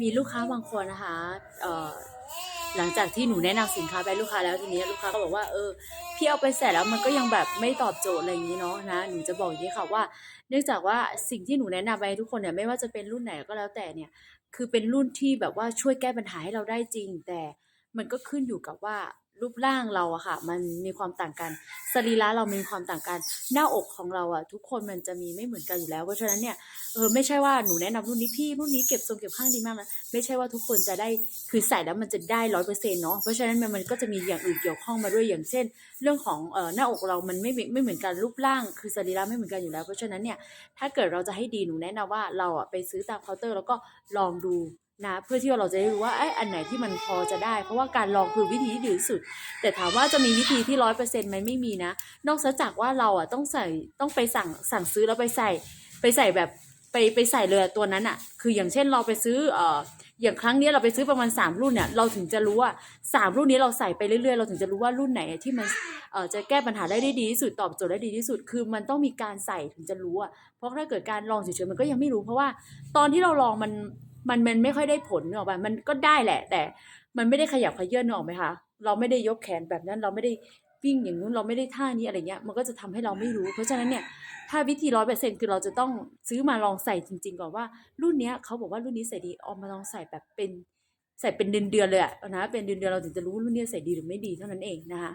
มีลูกค้าบางคนนะคะเอ่อหลังจากที่หนูแนะนำสินค้าไปลูกค้าแล้วทีนี้ลูกค้าก็บอกว่าเออพี่เอาไปใส่แล้วมันก็ยังแบบไม่ตอบโจทย์อะไรอย่างนี้เนาะนะหนูจะบอกอย่างนี้ค่ะว่า เนื่องจากว่าสิ่งที่หนูแนะนำไปทุกคนเนี่ยไม่ว่าจะเป็นรุ่นไหนก็แล้วแต่เนี่ยคือเป็นรุ่นที่แบบว่าช่วยแก้ปัญหาให้เราได้จริง แต่มันก็ขึ้นอยู่กับว่า รูปร่างเราอะค่ะ มันมีความต่างกันสรีระเรามีความต่างกัน หน้าอกของเราอะทุกคนมันจะมีไม่เหมือนกันอยู่แล้ว เพราะฉะนั้นเนี่ยเออไม่ใช่ว่าหนูแนะนำรุ่นนี้พี่รุ่นนี้เก็บทรงเก็บข้างดีมากนะไม่ใช่ว่าทุกคนจะได้คือใส่แล้วมันจะได้ร้อยเปอร์เซ็นต์เนาะเพราะฉะนั้นมันมันก็จะมีอย่างอื่นเกี่ยวข้องมาด้วยอย่างเช่น เรื่องของเออหน้าอกเรามันไม่ไม่เหมือนกันรูปร่าง คือสรีระไม่เหมือนกันอยู่แล้ว เพราะฉะนั้นเนี่ยถ้าเกิดเราจะให้ดีหนูแนะนำว่าเราอะไปซื้อตามเคาน์เตอร์แล้วก็ลองดู นะเพื่อที่ว่าเราจะได้รู้ว่าไอ้อันไหนที่มันพอจะได้ เพราะว่าการลองคือวิธีที่ดีที่สุด แต่ถามว่าจะมีวิธีที่ร้อยเปอร์เซ็นต์ไหมไม่มีนะ นอกจากว่าเราอะต้องใส่ต้องไปสั่งสั่งซื้อแล้วไปใส่ ไปใส่แบบไปไปใส่เลยตัวนั้นอะ คืออย่างเช่นเราไปซื้อเอ่ออย่างครั้งนี้เราไปซื้อประมาณ 3 รุ่นเนี่ยเราถึงจะรู้ว่า 3 รุ่นนี้เราใส่ไปเรื่อยๆ เราถึงจะรู้ว่ารุ่นไหนที่มันเอ่อจะแก้ปัญหาได้ได้ดีที่สุดตอบโจทย์ได้ดีที่สุด คือมันต้องมีการใส่ถึงจะรู้อะเพราะถ้าเกิดการลองเฉยๆมันก็ยังไม่รู้เพราะว่า ตอนที่เราลองมัน มันมันไม่ค่อยได้ผลเนออกป่ะมันก็ได้แหละ แต่มันไม่ได้ขยับขยื่นเนออกไหมคะเราไม่ได้ยกแขนแบบนั้นเราไม่ได้วิ่งอย่างนู้นเราไม่ได้ท่านี้อะไรเงี้ยมันก็จะทำให้เราไม่รู้ เพราะฉะนั้นเนี่ยถ้าวิธีร้อยเปอร์เซ็นต์คือเราจะต้องซื้อมาลองใส่จริง ๆ ก่อนว่า รุ่นเนี้ยเขาบอกว่ารุ่นนี้ใส่ดีเอามาลองใส่แบบเป็นใส่เป็นเดือนๆเลยอะนะเป็นเดือนๆเราถึงจะรู้รุ่นเนี้ยใส่ดีหรือไม่ดีเท่านั้นเองนะคะ